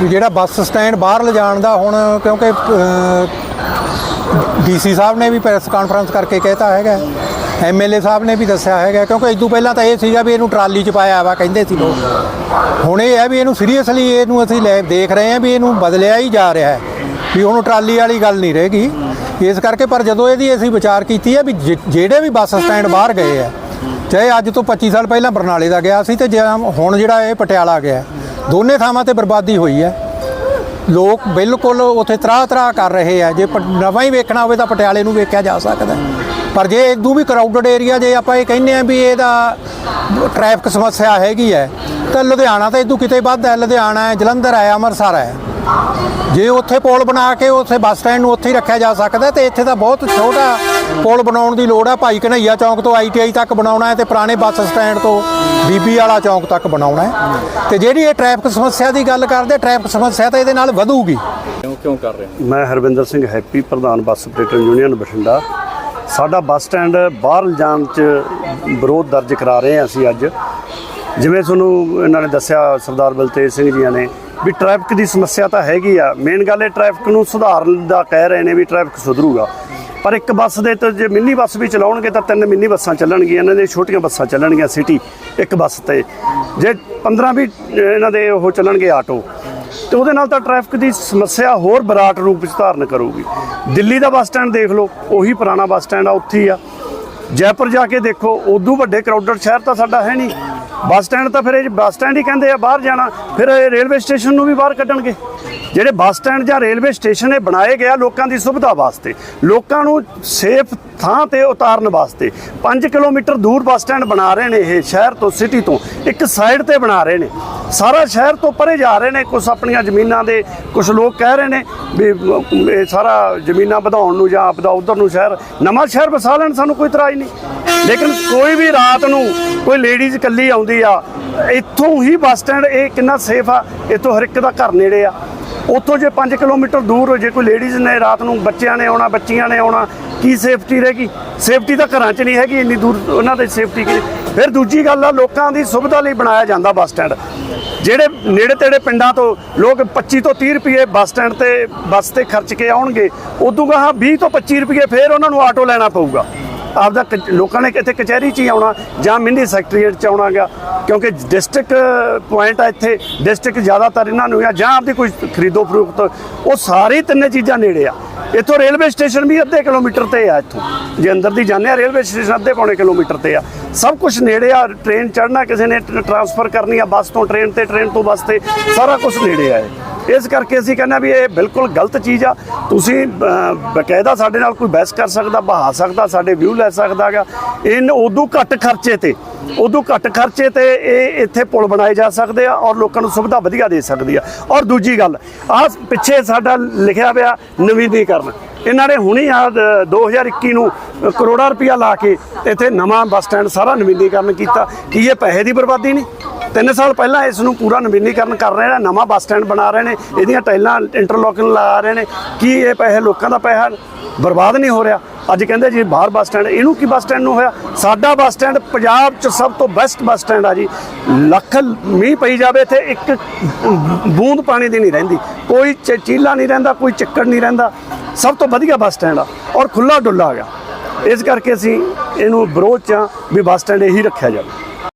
ਜਿਹੜਾ bus stand ਬਾਹਰ ਲਿਜਾਣ ਦਾ ਹੁਣ ਕਿਉਂਕਿ ਡੀਸੀ ਸਾਹਿਬ ਨੇ ਵੀ ਪ੍ਰੈਸ ਕਾਨਫਰੰਸ ਕਰਕੇ ਕਹਿਤਾ ਹੈਗਾ। ਐਮਐਲਏ ਸਾਹਿਬ ਨੇ ਵੀ ਦੱਸਿਆ ਹੈਗਾ, ਕਿਉਂਕਿ ਇਦੋਂ ਪਹਿਲਾਂ ਤਾਂ ਇਹ ਸੀਗਾ ਵੀ ਇਹਨੂੰ ਟਰਾਲੀ 'ਚ ਪਾਇਆ ਵਾ, ਕਹਿੰਦੇ ਸੀ ਲੋਕ। ਹੁਣ ਇਹ ਹੈ ਵੀ ਇਹਨੂੰ ਸੀਰੀਅਸਲੀ ਇਹਨੂੰ ਅਸੀਂ ਲੈ ਦੇਖ ਰਹੇ ਹਾਂ ਵੀ ਇਹਨੂੰ ਬਦਲਿਆ ਹੀ ਜਾ ਰਿਹਾ ਹੈ, ਵੀ ਹੁਣ ਟਰਾਲੀ ਵਾਲੀ ਗੱਲ ਨਹੀਂ ਰਹੇਗੀ ਇਸ ਕਰਕੇ ਪਰ ਜਦੋਂ ਇਹਦੀ ਅਸੀਂ ਵਿਚਾਰ ਕੀਤੀ ਹੈ ਵੀ ਜਿਹੜੇ ਵੀ ਬੱਸ ਸਟੈਂਡ ਬਾਹਰ ਗਏ ਆ, ਚਾਹੇ ਅੱਜ ਤੋਂ 25 ਸਾਲ ਪਹਿਲਾਂ ਬਰਨਾਲੇ ਦਾ ਗਿਆ ਸੀ ਤੇ ਜੇ ਹੁਣ ਜਿਹੜਾ ਇਹ ਪਟਿਆਲਾ ਗਿਆ, ਦੋਨੇ ਥਾਵਾਂ ਤੇ ਬਰਬਾਦੀ ਹੋਈ ਹੈ। ਲੋਕ ਬਿਲਕੁਲ ਉੱਥੇ ਤਰਾਹ ਤਰਾਹ ਕਰ ਰਹੇ ਆ। ਜੇ ਪ- ਨਵਾਂ ਹੀ ਵੇਖਣਾ ਹੋਵੇ ਤਾਂ ਪਟਿਆਲੇ ਨੂੰ ਵੇਖਿਆ ਜਾ ਸਕਦਾ ਪਰ ਜੇ ਇਦੋਂ ਵੀ ਕਰਾਊਡਡ ਏਰੀਆ ਜੇ ਆਪਾਂ ਇਹ ਕਹਿੰਦੇ ਆ ਵੀ ਇਹਦਾ ਟ੍ਰੈਫਿਕ ਸਮੱਸਿਆ ਹੈਗੀ ਹੈ, ਤਾਂ ਲੁਧਿਆਣਾ ਤਾਂ ਇਦੋਂ ਕਿਤੇ ਵੱਧ ਹੈ। ਲੁਧਿਆਣਾ ਹੈ, ਜਲੰਧਰ ਹੈ, ਅੰਮ੍ਰਿਤਸਰ ਹੈ। ਜੇ ਉੱਥੇ ਪੋਲ ਬਣਾ ਕੇ ਉੱਥੇ ਬੱਸ ਸਟੈਂਡ ਨੂੰ ਉੱਥੇ ਹੀ ਰੱਖਿਆ ਜਾ ਸਕਦਾ ਤੇ ਇੱਥੇ ਤਾਂ ਬਹੁਤ ਛੋਟਾ ਪੁਲ ਬਣਾਉਣ ਦੀ ਲੋੜ ਹੈ ਭਾਈ ਕਨਈਆ ਚੌਂਕ ਤੋਂ ਆਈਟੀਆਈ ਤੱਕ ਬਣਾਉਣਾ ਹੈ ਤੇ ਪੁਰਾਣੇ ਬੱਸ ਸਟੈਂਡ ਤੋਂ ਬੀਬੀ ਵਾਲਾ ਚੌਂਕ ਤੱਕ ਬਣਾਉਣਾ ਹੈ। ਤੇ ਜਿਹੜੀ ਇਹ ਟ੍ਰੈਫਿਕ ਸਮੱਸਿਆ ਦੀ ਗੱਲ ਕਰਦੇ ਟ੍ਰੈਫਿਕ ਸਮੱਸਿਆ ਤਾਂ ਇਹਦੇ ਨਾਲ ਵਧੂਗੀ। ਕਿਉਂ ਕਿਉਂ ਕਰ ਰਹੇ ਹੋ? ਮੈਂ ਹਰਵਿੰਦਰ ਸਿੰਘ ਹੈਪੀ ਪ੍ਰਧਾਨ ਬੱਸ ਆਪਰੇਟਰ ਯੂਨੀਅਨ ਬਠਿੰਡਾ। ਸਾਡਾ ਬੱਸ ਸਟੈਂਡ ਬਾਹਰ ਲਿਜਾਣ ਚ ਵਿਰੋਧ ਦਰਜ ਕਰਾ ਰਹੇ ਹਾਂ ਅਸੀਂ ਅੱਜ। ਜਿਵੇਂ ਤੁਹਾਨੂੰ ਇਹਨਾਂ ਨੇ ਦੱਸਿਆ ਸਰਦਾਰ ਬਲਤੇਜ ਸਿੰਘ ਜੀਆਂ ਨੇ ਵੀ ਟ੍ਰੈਫਿਕ ਦੀ ਸਮੱਸਿਆ ਤਾਂ ਹੈਗੀ ਆ। ਮੇਨ ਗੱਲ ਇਹ ਟ੍ਰੈਫਿਕ ਨੂੰ ਸੁਧਾਰਨ ਦਾ ਕਹਿ ਰਹੇ ਨੇ ਵੀ ਟ੍ਰੈਫਿਕ ਸੁਧਰੂਗਾ। ਪਰ ਇੱਕ ਬੱਸ ਦੇ ਤੇ ਜੇ ਮਿੰਨੀ ਬੱਸ ਵੀ ਚਲਾਉਣਗੇ ਤਾਂ ਤਿੰਨ ਮਿੰਨੀ ਬੱਸਾਂ ਚੱਲਣਗੀਆਂ। ਇਹਨਾਂ ਦੇ ਛੋਟੀਆਂ ਬੱਸਾਂ ਚੱਲਣਗੀਆਂ ਸਿਟੀ, ਇੱਕ ਬੱਸ ਤੇ। ਜੇ 15 ਵੀ ਇਹਨਾਂ ਦੇ ਉਹ ਚੱਲਣਗੇ ਆਟੋ। ਤੇ ਉਹਦੇ ਨਾਲ ਤਾਂ ਟ੍ਰੈਫਿਕ ਦੀ ਸਮੱਸਿਆ ਹੋਰ ਬਰਾਟ ਰੂਪ ਵਿੱਚ ਧਾਰਨ ਕਰੂਗੀ। ਦਿੱਲੀ ਦਾ ਬੱਸ ਸਟੈਂਡ ਦੇਖ ਲਓ, ਉਹੀ ਪੁਰਾਣਾ ਬੱਸ ਸਟੈਂਡ ਆ, ਉੱਥੇ ਹੀ ਆ। ਜੈਪੁਰ ਜਾ ਕੇ ਦੇਖੋ, ਉਦੋਂ ਵੱਡੇ ਕਰਾਊਡਡ ਸ਼ਹਿਰ ਤਾਂ ਸਾਡਾ ਹੈ ਨਹੀਂ। ਬੱਸ ਸਟੈਂਡ ਤਾਂ ਫਿਰ ਇਹ ਬੱਸ ਸਟੈਂਡ ਹੀ ਕਹਿੰਦੇ ਆ, ਬਾਹਰ ਜਾਣਾ। ਫਿਰ ਇਹ ਰੇਲਵੇ ਸਟੇਸ਼ਨ ਨੂੰ ਵੀ ਬਾਹਰ ਕੱਢਣਗੇ। ਜਿਹੜੇ ਬੱਸ ਸਟੈਂਡ ਜਾਂ ਰੇਲਵੇ ਸਟੇਸ਼ਨ ਇਹ ਬਣਾਏ ਗਿਆ ਲੋਕਾਂ ਦੀ ਸੁਵਿਧਾ ਵਾਸਤੇ। ਲੋਕਾਂ ਨੂੰ ਸੇਫ ਥਾਂ ਤੇ ਉਤਾਰਨ ਵਾਸਤੇ। 5 ਕਿਲੋਮੀਟਰ ਦੂਰ ਬੱਸ ਸਟੈਂਡ ਬਣਾ ਰਹੇ ਨੇ ਇਹ ਸ਼ਹਿਰ ਤੋਂ, ਸਿਟੀ ਤੋਂ। ਇੱਕ ਸਾਈਡ ਤੇ ਬਣਾ ਰਹੇ ਨੇ। ਸਾਰਾ ਸ਼ਹਿਰ ਤੋਂ ਪਰੇ ਜਾ ਰਹੇ ਨੇ ਕੁਝ ਆਪਣੀਆਂ ਜ਼ਮੀਨਾਂ ਦੇ ਕੁਝ ਲੋਕ ਕਹਿ ਰਹੇ ਨੇ ਵੀ, ਇਹ ਸਾਰਾ ਜ਼ਮੀਨਾਂ ਵਧਾਉਣ ਨੂੰ ਜਾਂ ਆਪਦਾ ਉਧਰ ਨੂੰ ਸ਼ਹਿਰ, ਨਵਾਂ ਸ਼ਹਿਰ ਵਸਾ ਲੈਣ ਸਾਨੂੰ ਕੋਈ ਇਤਰਾਜ਼ ਨਹੀਂ। ਲੇਕਿਨ ਕੋਈ ਵੀ ਰਾਤ ਨੂੰ ਕੋਈ ਲੇਡੀਜ਼ ਇਕੱਲੀ ਆਉਂਦੀ ਆ, ਇੱਥੋਂ ਹੀ ਬੱਸ ਸਟੈਂਡ, ਇਹ ਕਿੰਨਾ ਸੇਫ ਆ, ਇੱਥੋਂ ਹਰ ਇੱਕ ਦਾ ਘਰ ਨੇੜੇ ਆ। ਉੱਥੋਂ ਜੇ 5 ਕਿਲੋਮੀਟਰ ਦੂਰ ਜੇ ਕੋਈ ਲੇਡੀਜ਼ ਨੇ ਰਾਤ ਨੂੰ ਬੱਚਿਆਂ ਨੇ ਆਉਣਾ, ਬੱਚੀਆਂ ਨੇ ਆਉਣਾ, ਕੀ ਸੇਫਟੀ ਰਹੇਗੀ ਸੇਫਟੀ ਤਾਂ ਘਰਾਂ 'ਚ ਨਹੀਂ ਹੈਗੀ, ਇੰਨੀ ਦੂਰ ਉਹਨਾਂ ਦੀ ਸੇਫਟੀ ਕੀ? ਫਿਰ ਦੂਜੀ ਗੱਲ ਆ, ਲੋਕਾਂ ਦੀ ਸੁਵਿਧਾ ਲਈ ਬਣਾਇਆ ਜਾਂਦਾ ਬੱਸ ਸਟੈਂਡ। ਜਿਹੜੇ ਨੇੜੇ ਤੇੜੇ ਪਿੰਡਾਂ ਤੋਂ ਲੋਕ 25 ਤੋਂ 30 ਰੁਪਏ ਬੱਸ ਸਟੈਂਡ ਤੇ ਬੱਸ ਤੇ ਖਰਚ ਕੇ ਆਉਣਗੇ, ਉਦੋਂ ਗਾਹਾਂ 20 ਤੋਂ 25 ਰੁਪਏ ਫਿਰ ਉਹਨਾਂ ਨੂੰ ਆਟੋ ਲੈਣਾ ਪਊਗਾ। ਆਪਦਾ ਕ- ਲੋਕਾਂ ਨੇ ਇੱਥੇ ਕਚਹਿਰੀ 'ਚ ਹੀ ਆਉਣਾ ਜਾਂ ਮਿੰਨੀ ਸੈਕਟਰੀਏਟ 'ਚ ਆਉਣਾ ਗਾ ਕਿਉਂਕਿ ਡਿਸਟ੍ਰਿਕਟ ਪੁਆਇੰਟ ਆ ਇੱਥੇ, ਡਿਸਟ੍ਰਿਕਟ ਜ਼ਿਆਦਾਤਰ ਇਹਨਾਂ ਨੂੰ ਆ ਜਾਂ ਆਪਦੀ ਕੋਈ ਖਰੀਦੋ ਫਰੋਖਤ ਉਹ ਸਾਰੀ ਤਿੰਨੇ ਚੀਜ਼ਾਂ ਨੇੜੇ ਆ। ਇੱਥੋਂ ਰੇਲਵੇ ਸਟੇਸ਼ਨ ਵੀ ਅੱਧੇ ਕਿਲੋਮੀਟਰ ਤੇ ਆ ਇੱਥੋਂ। ਜੇ ਅੰਦਰ ਦੀ ਜਾਂਦੇ ਆ, ਰੇਲਵੇ ਸਟੇਸ਼ਨ ਅੱਧੇ ਪੌਣੇ ਕਿਲੋਮੀਟਰ ਤੇ ਆ। ਸਭ ਕੁਝ ਨੇੜੇ ਆ, ਟ੍ਰੇਨ ਚੜ੍ਹਨਾ ਕਿਸੇ ਨੇ ਟ੍ਰਾਂਸਫਰ ਕਰਨੀ ਆ, ਬੱਸ ਤੋਂ, ਟ੍ਰੇਨ ਤੇ, ਟ੍ਰੇਨ ਤੋਂ ਬੱਸ ਤੇ, ਸਾਰਾ ਕੁਝ ਨੇੜੇ ਆ ਇਸ ਕਰਕੇ ਅਸੀਂ ਕਹਿੰਦੇ ਆ ਵੀ ਇਹ ਬਿਲਕੁਲ ਗਲਤ ਚੀਜ਼ ਆ। ਤੁਸੀਂ ਬਕਾਇਦਾ ਸਾਡੇ ਨਾਲ ਕੋਈ ਬਹਿਸ ਕਰ ਸਕਦਾ ਬਹਾ ਸਕਦਾ, ਸਾਡੇ ਵਿਊ ਲੈ ਸਕਦਾਗਾ ਇਨ ਉਦੋਂ ਘੱਟ ਖਰਚੇ ਤੇ, ਉਦੋਂ ਘੱਟ ਖਰਚੇ ਤੇ ਇਹ ਇੱਥੇ ਪੁਲ ਬਣਾਏ ਜਾ ਸਕਦੇ ਆ ਔਰ ਲੋਕਾਂ ਨੂੰ ਸੁਵਿਧਾ ਵਧੀਆ ਦੇ ਸਕਦੀ ਆ। ਔਰ ਦੂਜੀ ਗੱਲ ਆ ਪਿੱਛੇ ਸਾਡਾ ਲਿਖਿਆ ਪਿਆ ਨਵੀਨੀਕਰਨ। ਇਹਨਾਂ ਨੇ ਹੁਣੀ ਆ 2021 ਨੂੰ ਕਰੋੜਾਂ ਰੁਪਇਆ ਲਾ ਕੇ ਇੱਥੇ ਨਵਾਂ ਬੱਸ ਸਟੈਂਡ ਸਾਰਾ ਨਵੀਨੀਕਰਨ ਕੀਤਾ। ਕੀ ਇਹ ਪੈਸੇ ਦੀ ਬਰਬਾਦੀ ਨਹੀਂ? ਤਿੰਨ ਸਾਲ ਪਹਿਲਾਂ ਇਸ ਨੂੰ ਪੂਰਾ ਨਵੀਨੀਕਰਨ ਕਰ ਰਹੇ ਨੇ, ਨਵਾਂ ਬੱਸ ਸਟੈਂਡ ਬਣਾ ਰਹੇ ਨੇ, ਇਹਦੀਆਂ ਟਾਈਲਾਂ ਇੰਟਰਲੋਕਿੰਗ ਲਗਾ ਰਹੇ ਨੇ, ਕੀ ਇਹ ਪੈਸੇ ਲੋਕਾਂ ਦਾ ਪੈਸਾ ਬਰਬਾਦ ਨਹੀਂ ਹੋ ਰਿਹਾ? ਅੱਜ ਕਹਿੰਦੇ ਜੀ ਬਾਹਰ ਬੱਸ ਸਟੈਂਡ, ਇਹਨੂੰ ਕੀ ਬੱਸ ਸਟੈਂਡ ਨੂੰ ਹੋਇਆ? ਸਾਡਾ ਬੱਸ ਸਟੈਂਡ ਪੰਜਾਬ 'ਚ ਸਭ ਤੋਂ ਬੈਸਟ ਬੱਸ ਸਟੈਂਡ ਆ ਜੀ। ਲੱਖ ਮੀਂਹ ਪਈ ਜਾਵੇ ਇੱਥੇ, ਇੱਕ ਬੂੰਦ ਪਾਣੀ ਦੀ ਨਹੀਂ ਰਹਿੰਦੀ। ਕੋਈ ਚ- ਚੀਲਾ ਨਹੀਂ ਰਹਿੰਦਾ, ਕੋਈ ਚੱਕਰ ਨਹੀਂ ਰਹਿੰਦਾ। ਸਭ ਤੋਂ ਵਧੀਆ ਬੱਸ ਸਟੈਂਡ ਆ ਔਰ ਖੁੱਲਾ ਡੁੱਲਾ ਗਿਆ। ਇਸ ਕਰਕੇ ਅਸੀਂ ਇਹਨੂੰ ਵਿਰੋਧ ਚ ਆ ਵੀ ਬੱਸ ਸਟੈਂਡ ਇਹੀ ਰੱਖਿਆ ਜਾਵੇ।